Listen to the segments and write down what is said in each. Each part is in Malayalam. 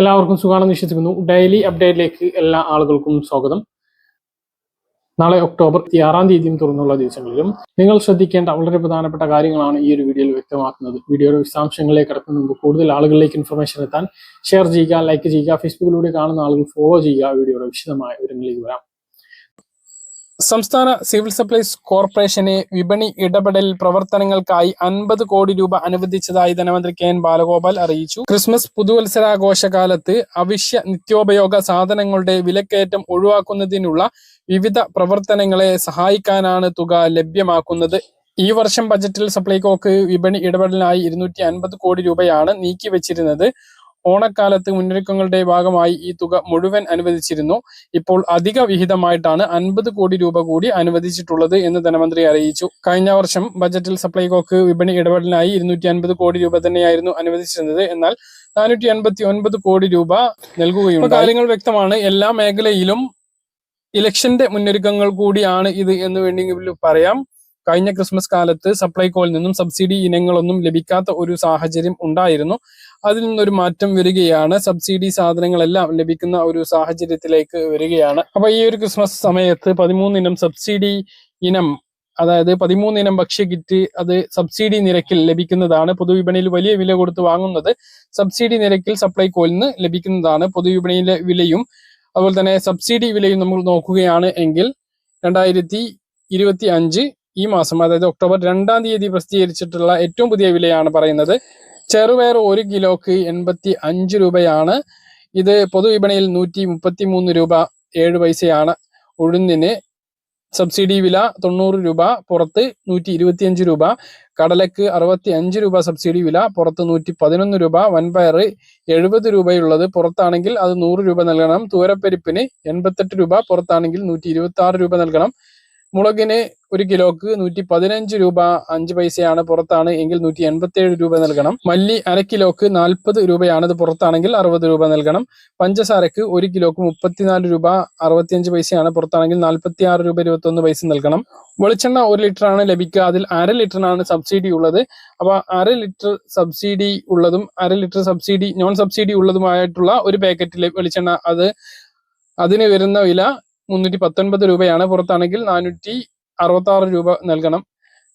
എല്ലാവർക്കും സുഖമാണെന്ന് വിശ്വസിക്കുന്നു. ഡെയിലി അപ്ഡേറ്റിലേക്ക് എല്ലാ ആളുകൾക്കും സ്വാഗതം. നാളെ ഒക്ടോബർ ആറാം തീയതിയും തുറന്നുള്ള ദിവസങ്ങളിലും നിങ്ങൾ ശ്രദ്ധിക്കേണ്ട വളരെ പ്രധാനപ്പെട്ട കാര്യങ്ങളാണ് ഈ ഒരു വീഡിയോയിൽ വ്യക്തമാക്കുന്നത്. വീഡിയോയുടെ വിശദാംശങ്ങളിലേക്ക് കടക്കുന്ന മുമ്പ് കൂടുതൽ ആളുകളിലേക്ക് ഇൻഫർമേഷൻ എത്താൻ ഷെയർ ചെയ്യുക ലൈക്ക് ചെയ്യുക ഫേസ്ബുക്കിലൂടെ കാണുന്ന ആളുകൾ ഫോളോ ചെയ്യുക. വീഡിയോയുടെ വിശദമായ വിവരങ്ങളിലേക്ക് വരാം. സംസ്ഥാന സിവിൽ സപ്ലൈസ് കോർപ്പറേഷനെ വിപണി ഇടപെടൽ പ്രവർത്തനങ്ങൾക്കായി അൻപത് കോടി രൂപ അനുവദിച്ചതായി ധനമന്ത്രി കെ എൻ ബാലഗോപാൽ അറിയിച്ചു. ക്രിസ്മസ് പുതുവത്സരാഘോഷകാലത്ത് അവശ്യ നിത്യോപയോഗ സാധനങ്ങളുടെ വിലക്കയറ്റം ഒഴിവാക്കുന്നതിനുള്ള വിവിധ പ്രവർത്തനങ്ങളെ സഹായിക്കാനാണ് തുക ലഭ്യമാക്കുന്നത്. ഈ വർഷം ബജറ്റിൽ സപ്ലൈകോക്ക് വിപണി ഇടപെടലിനായി ഇരുന്നൂറ്റി അൻപത് കോടി രൂപയാണ് നീക്കിവച്ചിരുന്നത്. ഓണക്കാലത്ത് മുന്നൊരുക്കങ്ങളുടെ ഭാഗമായി ഈ തുക മുഴുവൻ അനുവദിച്ചിരുന്നു. ഇപ്പോൾ അധിക വിഹിതമായിട്ടാണ് അൻപത് കോടി രൂപ കൂടി അനുവദിച്ചിട്ടുള്ളത് എന്ന് ധനമന്ത്രി അറിയിച്ചു. കഴിഞ്ഞ വർഷം ബജറ്റിൽ സപ്ലൈകോക്ക് വിപണി ഇടപെടലിനായി ഇരുന്നൂറ്റി അൻപത് കോടി രൂപ തന്നെയായിരുന്നു അനുവദിച്ചിരുന്നത്. എന്നാൽ നാനൂറ്റി അൻപത്തി ഒൻപത് കോടി രൂപ നൽകുകയുണ്ട് കാര്യങ്ങൾ വ്യക്തമാണ്. എല്ലാ മേഖലയിലും ഇലക്ഷന്റെ മുന്നൊരുക്കങ്ങൾ കൂടിയാണ് ഇത് എന്ന് വേണമെങ്കിൽ പറയാം. കഴിഞ്ഞ ക്രിസ്മസ് കാലത്ത് സപ്ലൈകോയിൽ നിന്നും സബ്സിഡി ഇനങ്ങളൊന്നും ലഭിക്കാത്ത ഒരു സാഹചര്യം ഉണ്ടായിരുന്നു. അതിൽ നിന്നൊരു മാറ്റം വരികയാണ്. സബ്സിഡി സാധനങ്ങളെല്ലാം ലഭിക്കുന്ന ഒരു സാഹചര്യത്തിലേക്ക് വരികയാണ്. അപ്പൊ ഈ ഒരു ക്രിസ്മസ് സമയത്ത് പതിമൂന്നിനം സബ്സിഡി ഇനം അതായത് പതിമൂന്നിനം ഭക്ഷ്യ കിറ്റ് അത് സബ്സിഡി നിരക്കിൽ ലഭിക്കുന്നതാണ് പൊതുവിപണിയിൽ വലിയ വില കൊടുത്ത് വാങ്ങുന്നത്. സബ്സിഡി നിരക്കിൽ സപ്ലൈകോയിൽ നിന്ന് ലഭിക്കുന്നതാണ് പൊതുവിപണിയിലെ വിലയും. അതുപോലെ തന്നെ സബ്സിഡി വിലയും നമ്മൾ നോക്കുകയാണ് എങ്കിൽ രണ്ടായിരത്തി ഇരുപത്തി അഞ്ച് ഈ മാസം അതായത് ഒക്ടോബർ രണ്ടാം തീയതി പ്രസിദ്ധീകരിച്ചിട്ടുള്ള ഏറ്റവും പുതിയ വിലയാണ് പറയുന്നത്. ചെറുപയർ ഒരു കിലോക്ക് എൺപത്തി അഞ്ച് രൂപയാണ്. ഇത് പൊതുവിപണിയിൽ നൂറ്റി മുപ്പത്തി മൂന്ന് രൂപ ഏഴ് പൈസയാണ്. ഉഴുന്നിന് സബ്സിഡി വില തൊണ്ണൂറ് രൂപ പുറത്ത് നൂറ്റി ഇരുപത്തിയഞ്ച് രൂപ കടലക്ക് അറുപത്തി അഞ്ച് രൂപ സബ്സിഡി വില പുറത്ത് നൂറ്റി പതിനൊന്ന് രൂപ വൻപയർ എഴുപത് രൂപയുള്ളത്. പുറത്താണെങ്കിൽ അത് നൂറ് രൂപ നൽകണം. തൂരപ്പരിപ്പിന് എൺപത്തെട്ട് രൂപ പുറത്താണെങ്കിൽ നൂറ്റി ഇരുപത്തി ആറ് രൂപ നൽകണം. മുളകിന് ഒരു കിലോക്ക് നൂറ്റി പതിനഞ്ച് രൂപ അഞ്ച് പൈസയാണ് പുറത്താണ്. എങ്കിൽ നൂറ്റി എൺപത്തി ഏഴ് രൂപ നൽകണം. മല്ലി അര കിലോക്ക് നാൽപ്പത് രൂപയാണ് ഇത് പുറത്താണെങ്കിൽ അറുപത് രൂപ നൽകണം. പഞ്ചസാരക്ക് ഒരു കിലോക്ക് മുപ്പത്തിനാല് രൂപ അറുപത്തിയഞ്ച് പൈസയാണ് പുറത്താണെങ്കിൽ നാൽപ്പത്തി ആറ് രൂപ ഇരുപത്തൊന്ന് പൈസ നൽകണം. വെളിച്ചെണ്ണ ഒരു ലിറ്റർ ആണ് ലഭിക്കുക. അതിൽ അര ലിറ്ററിനാണ് സബ്സിഡി ഉള്ളത്. അപ്പൊ അര ലിറ്റർ സബ്സിഡി ഉള്ളതും അര ലിറ്റർ സബ്സിഡി നോൺ സബ്സിഡി ഉള്ളതുമായിട്ടുള്ള ഒരു പാക്കറ്റിലെ വെളിച്ചെണ്ണ അത് അതിന് വരുന്ന വില മുന്നൂറ്റി പത്തൊൻപത് രൂപയാണ് പുറത്താണെങ്കിൽ നാനൂറ്റി അറുപത്തി ആറ് രൂപ നൽകണം.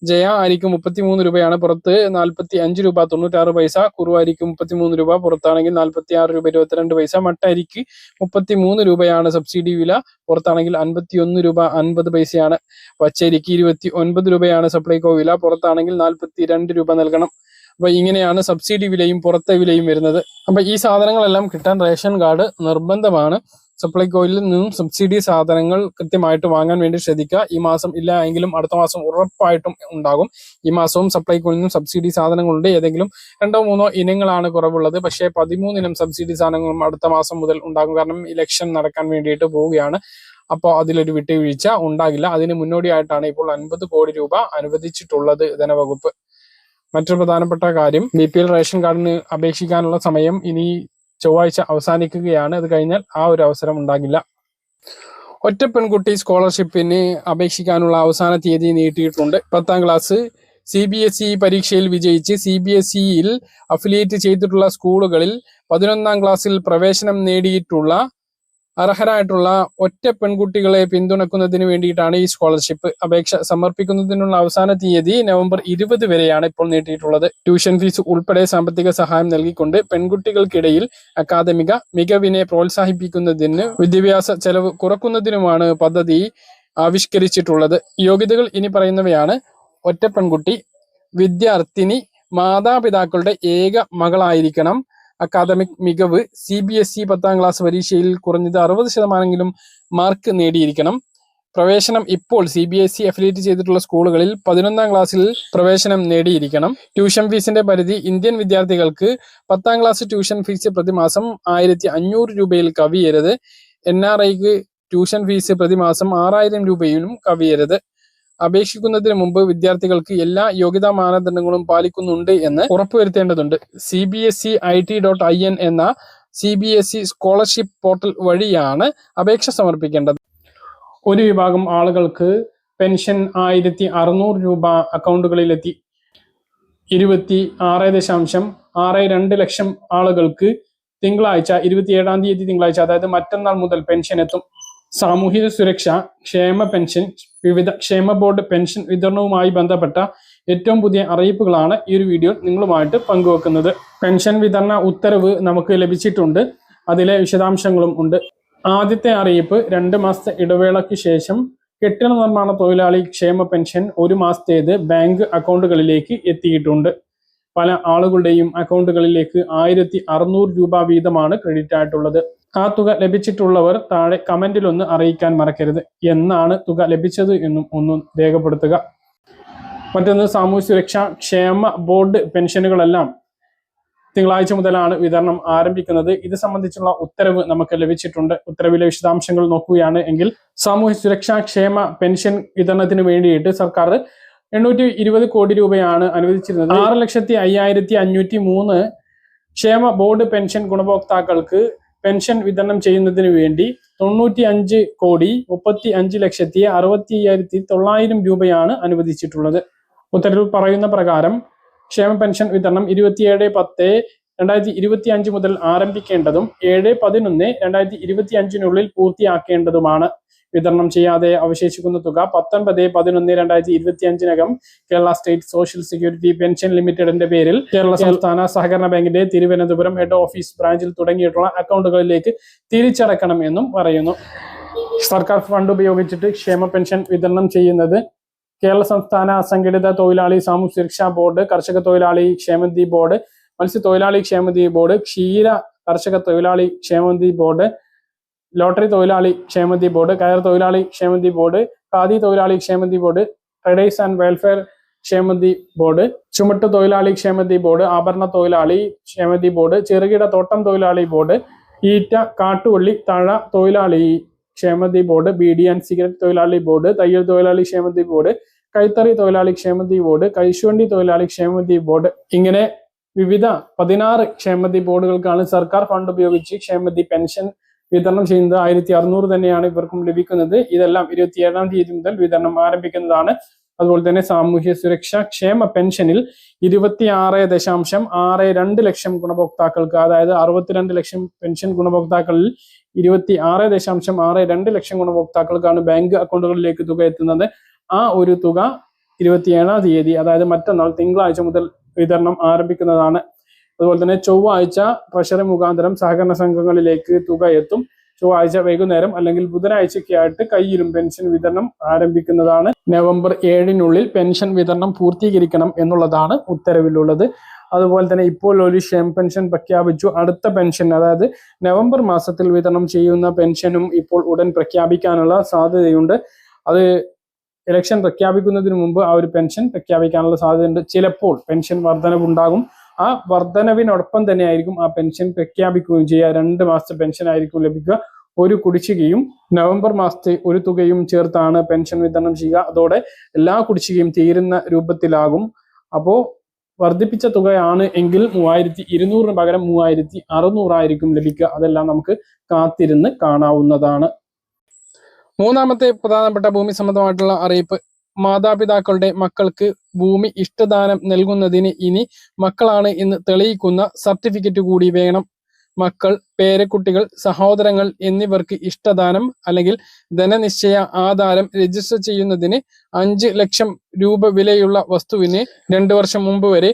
ജയ അരിക്ക് മുപ്പത്തി മൂന്ന് രൂപയാണ് പുറത്ത്. നാൽപ്പത്തി അഞ്ച് രൂപ തൊണ്ണൂറ്റാറ് പൈസ. കുറു അരിക്ക് മുപ്പത്തി മൂന്ന് രൂപ. പുറത്താണെങ്കിൽ നാൽപ്പത്തി ആറ് രൂപ ഇരുപത്തിരണ്ട് പൈസ. മട്ട അരിക്ക് മുപ്പത്തി മൂന്ന് രൂപയാണ് സബ്സിഡി വില. പുറത്താണെങ്കിൽ അൻപത്തി ഒന്ന് രൂപ അൻപത് പൈസയാണ്. പച്ചരിക്ക് ഇരുപത്തി ഒൻപത് രൂപയാണ് സപ്ലൈകോ വില. പുറത്താണെങ്കിൽ നാൽപ്പത്തി രണ്ട് രൂപ നൽകണം. അപ്പൊ ഇങ്ങനെയാണ് സബ്സിഡി വിലയും പുറത്തെ വിലയും വരുന്നത്. അപ്പൊ ഈ സാധനങ്ങളെല്ലാം കിട്ടാൻ റേഷൻ കാർഡ് നിർബന്ധമാണ്. സപ്ലൈകോയിൽ നിന്നും സബ്സിഡി സാധനങ്ങൾ കൃത്യമായിട്ട് വാങ്ങാൻ വേണ്ടി ശ്രദ്ധിക്കുക. ഈ മാസം ഇല്ല എങ്കിലും അടുത്ത മാസം ഉറപ്പായിട്ടും ഉണ്ടാകും. ഈ മാസവും സപ്ലൈകോയിൽ നിന്നും സബ്സിഡി സാധനങ്ങളുണ്ട്. ഏതെങ്കിലും രണ്ടോ മൂന്നോ ഇനങ്ങളാണ് കുറവുള്ളത്. പക്ഷേ പതിമൂന്ന് ഇനം സബ്സിഡി സാധനങ്ങളും അടുത്ത മാസം മുതൽ ഉണ്ടാകും. കാരണം ഇലക്ഷൻ നടക്കാൻ വേണ്ടിയിട്ട് പോവുകയാണ്. അപ്പോൾ അതിലൊരു വിട്ടുവീഴ്ച ഉണ്ടാകില്ല. അതിന് മുന്നോടിയായിട്ടാണ് ഇപ്പോൾ അൻപത് കോടി രൂപ അനുവദിച്ചിട്ടുള്ളത് ധനവകുപ്പ്. മറ്റൊരു പ്രധാനപ്പെട്ട കാര്യം ബി പി എൽ റേഷൻ കാർഡിന് അപേക്ഷിക്കാനുള്ള സമയം ഇനി ചൊവ്വാഴ്ച അവസാനിക്കുകയാണ്. അത് കഴിഞ്ഞാൽ ആ ഒരു അവസരം ഉണ്ടാകില്ല. ഒറ്റ പെൺകുട്ടി സ്കോളർഷിപ്പിന് അപേക്ഷിക്കാനുള്ള അവസാന തീയതി നീട്ടിയിട്ടുണ്ട്. പത്താം class C B S E പരീക്ഷയിൽ വിജയിച്ച് സി ബി എസ് ഇയിൽ അഫിലിയേറ്റ് ചെയ്തിട്ടുള്ള സ്കൂളുകളിൽ പതിനൊന്നാം ക്ലാസ്സിൽ പ്രവേശനം നേടിയിട്ടുള്ള അർഹരായിട്ടുള്ള ഒറ്റ പെൺകുട്ടികളെ പിന്തുണക്കുന്നതിന് വേണ്ടിയിട്ടാണ് ഈ സ്കോളർഷിപ്പ് അപേക്ഷ സമർപ്പിക്കുന്നതിനുള്ള അവസാന തീയതി നവംബർ ഇരുപത് വരെയാണ് ഇപ്പോൾ നീട്ടിയിട്ടുള്ളത്. ട്യൂഷൻ ഫീസ് ഉൾപ്പെടെ സാമ്പത്തിക സഹായം നൽകിക്കൊണ്ട് പെൺകുട്ടികൾക്കിടയിൽ അക്കാദമിക മികവിനെ പ്രോത്സാഹിപ്പിക്കുന്നതിന് വിദ്യാഭ്യാസ ചെലവ് കുറക്കുന്നതിനുമാണ് പദ്ധതി ആവിഷ്കരിച്ചിട്ടുള്ളത്. യോഗ്യതകൾ ഇനി പറയുന്നവയാണ് ഒറ്റ പെൺകുട്ടി വിദ്യാർത്ഥിനി മാതാപിതാക്കളുടെ ഏക മകളായിരിക്കണം. അക്കാദമിക് മികവ് സി ബി എസ് ഇ പത്താം ക്ലാസ് പരീക്ഷയിൽ കുറഞ്ഞത് അറുപത് ശതമാനമെങ്കിലും മാർക്ക് നേടിയിരിക്കണം. പ്രവേശനം ഇപ്പോൾ C B S E affiliate ചെയ്തിട്ടുള്ള സ്കൂളുകളിൽ പതിനൊന്നാം ക്ലാസ്സിൽ പ്രവേശനം നേടിയിരിക്കണം. ട്യൂഷൻ ഫീസിന്റെ പരിധി ഇന്ത്യൻ വിദ്യാർത്ഥികൾക്ക് പത്താം ക്ലാസ് ട്യൂഷൻ ഫീസ് പ്രതിമാസം ആയിരത്തി അഞ്ഞൂറ് രൂപയിൽ കവിയരുത്. എൻ ആർ ഐക്ക് ട്യൂഷൻ ഫീസ് പ്രതിമാസം ആറായിരം രൂപയിലും കവിയരുത്. അപേക്ഷിക്കുന്നതിന് മുമ്പ് വിദ്യാർത്ഥികൾക്ക് എല്ലാ യോഗ്യതാ മാനദണ്ഡങ്ങളും പാലിക്കുന്നുണ്ട് എന്ന് ഉറപ്പുവരുത്തേണ്ടതുണ്ട്. C B S E I T dot I N എന്ന C B S E scholarship portal വഴിയാണ് അപേക്ഷ സമർപ്പിക്കേണ്ടത്. ഒരു വിഭാഗം ആളുകൾക്ക് പെൻഷൻ ആയിരത്തി അറുന്നൂറ് രൂപ അക്കൗണ്ടുകളിലെത്തി. ഇരുപത്തി ആറ് ദശാംശം ആറ് രണ്ട് ലക്ഷം ആളുകൾക്ക് തിങ്കളാഴ്ച ഇരുപത്തിയേഴാം തീയതി തിങ്കളാഴ്ച അതായത് മറ്റന്നാൾ മുതൽ പെൻഷൻ എത്തും. സാമൂഹിക സുരക്ഷ ക്ഷേമ പെൻഷൻ വിവിധ ക്ഷേമ ബോർഡ് പെൻഷൻ വിതരണവുമായി ബന്ധപ്പെട്ട ഏറ്റവും പുതിയ അറിയിപ്പുകളാണ് ഈ ഒരു വീഡിയോ നിങ്ങളുമായിട്ട് പങ്കുവെക്കുന്നത്. പെൻഷൻ വിതരണ ഉത്തരവ് നമുക്ക് ലഭിച്ചിട്ടുണ്ട്. അതിലെ വിശദാംശങ്ങളും ഉണ്ട്. ആദ്യത്തെ അറിയിപ്പ് രണ്ട് മാസത്തെ ഇടവേളയ്ക്ക് ശേഷം കെട്ടിട നിർമ്മാണ തൊഴിലാളി ക്ഷേമ പെൻഷൻ ഒരു മാസത്തേത് ബാങ്ക് അക്കൗണ്ടുകളിലേക്ക് എത്തിയിട്ടുണ്ട്. പല ആളുകളുടെയും അക്കൗണ്ടുകളിലേക്ക് ആയിരത്തി രൂപ വീതമാണ് ക്രെഡിറ്റ് ആയിട്ടുള്ളത് ആ തുക ലഭിച്ചിട്ടുള്ളവർ താഴെ കമന്റിൽ ഒന്ന് അറിയിക്കാൻ മറക്കരുത്. എന്നാണ് തുക ലഭിച്ചത് എന്നും ഒന്ന് രേഖപ്പെടുത്തുക. മറ്റൊന്ന് സാമൂഹ്യ സുരക്ഷാ ക്ഷേമ ബോർഡ് പെൻഷനുകളെല്ലാം തിങ്കളാഴ്ച മുതലാണ് വിതരണം ആരംഭിക്കുന്നത്. ഇത് സംബന്ധിച്ചുള്ള ഉത്തരവ് നമുക്ക് ലഭിച്ചിട്ടുണ്ട്. ഉത്തരവിലെ വിശദാംശങ്ങൾ നോക്കുകയാണ് എങ്കിൽ സാമൂഹ്യ സുരക്ഷാ ക്ഷേമ പെൻഷൻ വിതരണത്തിന് വേണ്ടിയിട്ട് സർക്കാർ എണ്ണൂറ്റി ഇരുപത് കോടി രൂപയാണ് അനുവദിച്ചിരുന്നത്. ആറ് ലക്ഷത്തി അയ്യായിരത്തി അഞ്ഞൂറ്റി മൂന്ന് ക്ഷേമ ബോർഡ് പെൻഷൻ ഗുണഭോക്താക്കൾക്ക് പെൻഷൻ വിതരണം ചെയ്യുന്നതിന് വേണ്ടി തൊണ്ണൂറ്റി അഞ്ച് കോടി മുപ്പത്തി അഞ്ച് ലക്ഷത്തി അറുപത്തി അയ്യായിരത്തി തൊള്ളായിരം രൂപയാണ് അനുവദിച്ചിട്ടുള്ളത്. ഉത്തരവിൽ പറയുന്ന പ്രകാരം ക്ഷേമ പെൻഷൻ വിതരണം ഇരുപത്തിയേഴ് പത്ത് രണ്ടായിരത്തി ഇരുപത്തി അഞ്ച് മുതൽ ആരംഭിക്കേണ്ടതും ഏഴ് പതിനൊന്ന് രണ്ടായിരത്തി ഇരുപത്തി അഞ്ചിനുള്ളിൽ പൂർത്തിയാക്കേണ്ടതുമാണ്. വിതരണം ചെയ്യാതെ അവശേഷിക്കുന്ന തുക പത്തൊൻപത് പതിനൊന്ന് രണ്ടായിരത്തി ഇരുപത്തി അഞ്ചിനകം Kerala state social security pension ലിമിറ്റഡിന്റെ പേരിൽ കേരള സംസ്ഥാന സഹകരണ ബാങ്കിന്റെ തിരുവനന്തപുരം ഹെഡ് ഓഫീസ് ബ്രാഞ്ചിൽ തുടങ്ങിയിട്ടുള്ള അക്കൗണ്ടുകളിലേക്ക് തിരിച്ചടക്കണം എന്നും പറയുന്നു. സർക്കാർ ഫണ്ട് ഉപയോഗിച്ചിട്ട് ക്ഷേമ പെൻഷൻ വിതരണം ചെയ്യുന്നത് കേരള സംസ്ഥാന അസംഘടിത തൊഴിലാളി സാമൂഹ്യ സുരക്ഷാ ബോർഡ് കർഷക തൊഴിലാളി ക്ഷേമനിധി ബോർഡ് മത്സ്യ തൊഴിലാളി ക്ഷേമനിധി ബോർഡ് ക്ഷീര കർഷക തൊഴിലാളി ക്ഷേമനിധി ബോർഡ് ലോട്ടറി തൊഴിലാളി ക്ഷേമനിധി ബോർഡ് കയർ തൊഴിലാളി ക്ഷേമനിധി ബോർഡ് ഖാദി തൊഴിലാളി ക്ഷേമനിധി ബോർഡ് ട്രേഡേഴ്സ് ആൻഡ് വെൽഫെയർ ക്ഷേമനിധി ബോർഡ് ചുമട്ട് തൊഴിലാളി ക്ഷേമനിധി ബോർഡ് ആഭരണ തൊഴിലാളി ക്ഷേമനിധി ബോർഡ് ചെറുകിട തോട്ടം തൊഴിലാളി ബോർഡ് ഈറ്റ കാട്ടുവള്ളി തഴ തൊഴിലാളി ക്ഷേമനിധി board B D and cigarette തൊഴിലാളി ബോർഡ് തയ്യൽ തൊഴിലാളി ക്ഷേമനിധി ബോർഡ് കൈത്തറി തൊഴിലാളി ക്ഷേമനിധി ബോർഡ് കൈശുവണ്ടി തൊഴിലാളി ക്ഷേമനിധി ബോർഡ് ഇങ്ങനെ വിവിധ പതിനാറ് ക്ഷേമനിധി ബോർഡുകൾക്കാണ് സർക്കാർ ഫണ്ട് ഉപയോഗിച്ച് ക്ഷേമനിധി പെൻഷൻ വിതരണം ചെയ്യുന്നത് ആയിരത്തി അറുന്നൂറ് തന്നെയാണ് ഇവർക്കും ലഭിക്കുന്നത്. ഇതെല്ലാം ഇരുപത്തിയേഴാം തീയതി മുതൽ വിതരണം ആരംഭിക്കുന്നതാണ്. അതുപോലെ തന്നെ സാമൂഹ്യ സുരക്ഷ ക്ഷേമ പെൻഷനിൽ ഇരുപത്തി ആറ് ദശാംശം ആറ് രണ്ട് ലക്ഷം ഗുണഭോക്താക്കൾക്ക് അതായത് അറുപത്തിരണ്ട് ലക്ഷം പെൻഷൻ ഗുണഭോക്താക്കളിൽ ഇരുപത്തി ആറ് ദശാംശം ആറ് രണ്ട് ലക്ഷം ഗുണഭോക്താക്കൾക്കാണ് ബാങ്ക് അക്കൗണ്ടുകളിലേക്ക് തുക എത്തുന്നത്. ആ ഒരു തുക ഇരുപത്തിയേഴാം തീയതി അതായത് മറ്റന്നാൾ തിങ്കളാഴ്ച മുതൽ വിതരണം ആരംഭിക്കുന്നതാണ്. അതുപോലെ തന്നെ ചൊവ്വാഴ്ച ട്രഷറി മുഖാന്തരം സഹകരണ സംഘങ്ങളിലേക്ക് തുക എത്തും. ചൊവ്വാഴ്ച വൈകുന്നേരം അല്ലെങ്കിൽ ബുധനാഴ്ചയ്ക്കായിട്ട് കയ്യിലും പെൻഷൻ വിതരണം ആരംഭിക്കുന്നതാണ്. നവംബർ ഏഴിനുള്ളിൽ പെൻഷൻ വിതരണം പൂർത്തീകരിക്കണം എന്നുള്ളതാണ് ഉത്തരവിലുള്ളത്. അതുപോലെ തന്നെ ഇപ്പോൾ ഒരു ക്ഷേമ പെൻഷൻ പ്രഖ്യാപിച്ചു. അടുത്ത പെൻഷൻ അതായത് നവംബർ മാസത്തിൽ വിതരണം ചെയ്യുന്ന പെൻഷനും ഇപ്പോൾ ഉടൻ പ്രഖ്യാപിക്കാനുള്ള സാധ്യതയുണ്ട്. അത് ഇലക്ഷൻ പ്രഖ്യാപിക്കുന്നതിന് മുമ്പ് ആ ഒരു പെൻഷൻ പ്രഖ്യാപിക്കാനുള്ള സാധ്യതയുണ്ട്. ചിലപ്പോൾ പെൻഷൻ വർധനവുണ്ടാകും. ആ വർധനവിനോടൊപ്പം തന്നെ ആയിരിക്കും ആ പെൻഷൻ പ്രഖ്യാപിക്കുകയും ചെയ്യുക. രണ്ട് മാസത്തെ പെൻഷൻ ആയിരിക്കും ലഭിക്കുക. ഒരു കുടിശ്ശികയും നവംബർ മാസത്തെ ഒരു തുകയും ചേർത്താണ് പെൻഷൻ വിതരണം ചെയ്യുക. അതോടെ എല്ലാ കുടിശ്ശികയും തീരുന്ന രൂപത്തിലാകും. അപ്പോൾ വർദ്ധിപ്പിച്ച തുകയാണ് എങ്കിൽ മൂവായിരത്തി ഇരുന്നൂറിന് പകരം മൂവായിരത്തി അറുന്നൂറായിരിക്കും ലഭിക്കുക. അതെല്ലാം നമുക്ക് കാത്തിരുന്ന് കാണാവുന്നതാണ്. മൂന്നാമത്തെ പ്രധാനപ്പെട്ട ഭൂമി സംബന്ധമായിട്ടുള്ള അറിയിപ്പ്. മാതാപിതാക്കളുടെ മക്കൾക്ക് ഭൂമി ഇഷ്ടദാനം നൽകുന്നതിന് ഇനി മക്കളാണ് എന്ന് തെളിയിക്കുന്ന സർട്ടിഫിക്കറ്റ് കൂടി വേണം. മക്കൾ പേരക്കുട്ടികൾ സഹോദരങ്ങൾ എന്നിവർക്ക് ഇഷ്ടദാനം അല്ലെങ്കിൽ ധനനിശ്ചയ ആധാരം രജിസ്റ്റർ ചെയ്യുന്നതിന് അഞ്ച് ലക്ഷം രൂപ വിലയുള്ള വസ്തുവിന് രണ്ടു വർഷം മുമ്പ് വരെ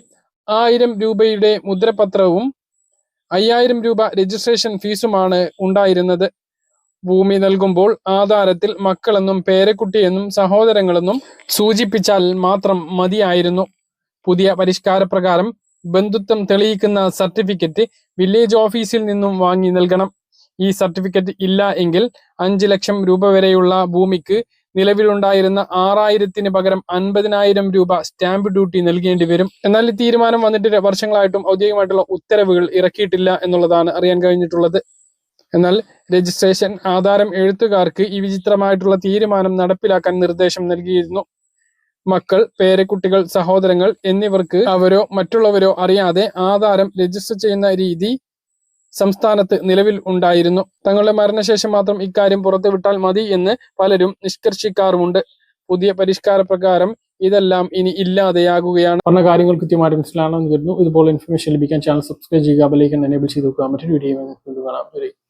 ആയിരം രൂപയുടെ മുദ്രപത്രവും അയ്യായിരം രൂപ രജിസ്ട്രേഷൻ ഫീസുമാണ് ഉണ്ടായിരുന്നത്. ഭൂമി നൽകുമ്പോൾ ആധാരത്തിൽ മക്കളെന്നും പേരക്കുട്ടിയെന്നും സഹോദരങ്ങളെന്നും സൂചിപ്പിച്ചാൽ മാത്രം മതിയായിരുന്നു. പുതിയ പരിഷ്കാര പ്രകാരം ബന്ധുത്വം തെളിയിക്കുന്ന സർട്ടിഫിക്കറ്റ് വില്ലേജ് ഓഫീസിൽ നിന്നും വാങ്ങി നൽകണം. ഈ സർട്ടിഫിക്കറ്റ് ഇല്ല എങ്കിൽ അഞ്ച് ലക്ഷം രൂപ വരെയുള്ള ഭൂമിക്ക് നിലവിലുണ്ടായിരുന്ന ആറായിരത്തിന് പകരം അൻപതിനായിരം രൂപ സ്റ്റാമ്പ് ഡ്യൂട്ടി നൽകേണ്ടി വരും. എന്നാൽ ഈ തീരുമാനം വന്നിട്ട് വർഷങ്ങളായിട്ടും ഔദ്യോഗികമായിട്ടുള്ള ഉത്തരവുകൾ ഇറക്കിയിട്ടില്ല എന്നുള്ളതാണ് അറിയാൻ കഴിഞ്ഞിട്ടുള്ളത്. എന്നാൽ രജിസ്ട്രേഷൻ ആധാരം എഴുത്തുകാർക്ക് ഈ വിചിത്രമായിട്ടുള്ള തീരുമാനം നടപ്പിലാക്കാൻ നിർദ്ദേശം നൽകിയിരുന്നു. മക്കൾ പേരക്കുട്ടികൾ സഹോദരങ്ങൾ എന്നിവർക്ക് അവരോ മറ്റുള്ളവരോ അറിയാതെ ആധാരം രജിസ്റ്റർ ചെയ്യുന്ന രീതി സംസ്ഥാനത്ത് നിലവിൽ ഉണ്ടായിരുന്നു. തങ്ങളുടെ മരണശേഷം മാത്രം ഇക്കാര്യം പുറത്തുവിട്ടാൽ മതി എന്ന് പലരും നിഷ്കർഷിക്കാറുമുണ്ട്. പുതിയ പരിഷ്കാര പ്രകാരം ഇതെല്ലാം ഇനി ഇല്ലാതെയാകുകയാണ്. പറഞ്ഞ കാര്യങ്ങൾ കൃത്യമായിട്ട് മനസ്സിലാണെന്ന് വരുന്നു ഇതുപോലെ ഇൻഫർമേഷൻ ലഭിക്കാൻ ചാനൽ സബ്സ്ക്രൈബ് ചെയ്യുക ബെലൈക്കൻ എനേബിൾ ചെയ്ത് നോക്കുക മറ്റൊരു വീഡിയോ കാണാം.